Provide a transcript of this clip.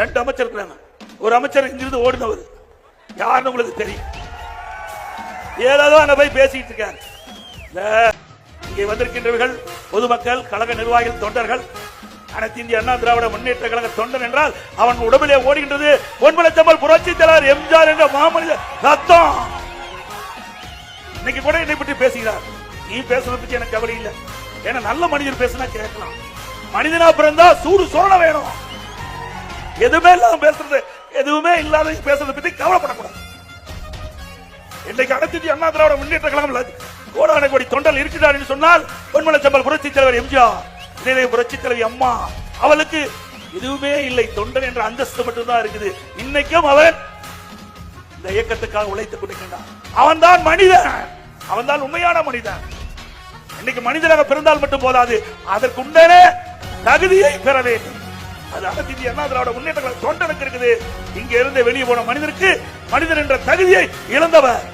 ரெண்டு அமைச்சர் இருக்கிறாங்க. ஒரு அமைச்சர் இங்கிருந்து ஓடினவர். யாருன்னு உங்களுக்கு தெரியும். ஏதாவது அங்க போய் பேசிட்டு இருக்காங்க. இந்த இங்கே வந்திருக்கின்றவர்கள் பொதுமக்கள் கழக நிர்வாகிகள் தொண்டர்கள் அனைத்து இந்திய அண்ணா திராவிட முன்னேற்ற கழக தொண்டன் என்றால் அவன் உடம்பிலே ஓடுகின்றது. பொன்மலச்சம்பல் புரட்சி தலைவர் எம்ஜிஆர் என்ற மாமனித ரத்தம். இன்னைக்கு கூட என்னை பற்றி பேசுகிறார். நீ பேசுறத பத்தி எனக்கு கவலை இல்லை. ஏன்னா நல்ல மனிதர் பேசினா கேட்கலாம். மனிதனா பிறந்தா சூடு சோழ வேணும். எதுவுமே இல்லாம பேசுறது எதுவுமே இல்லாத பேசுறத பத்தி கவலைப்படக்கூடாது. இன்னைக்கு அனைத்து அண்ணா திராவிட முன்னேற்ற கழகம் கோடான கோடி தொண்டல் இருக்கிறார் என்று சொன்னால் செம்பல் புரட்சி தலைவர் எம்ஜிஆர் இதே புரட்சி தலைவி அம்மா அவளுக்கு எதுவுமே இல்லை. தொண்டன் என்ற அந்தஸ்து மட்டும்தான் இருக்குது. இன்னைக்கும் அவன் இந்த இயக்கத்துக்காக உழைத்துக் கொண்டிருக்கின்றான். அவன்தான் மனிதன். அவன்தான் உண்மையான மனிதன். இன்னைக்கு மனிதனாக பிறந்தால் மட்டும் போதாது. அதற்கு தகுதியை பெற வேண்டும். அதாவது இந்திய அண்ணா திராவிட முன்னேற்ற தொண்டனுக்கு இருக்குது. இங்க இருந்து வெளியே போன மனிதருக்கு மனிதர் என்ற தகுதியை இழந்தவர்.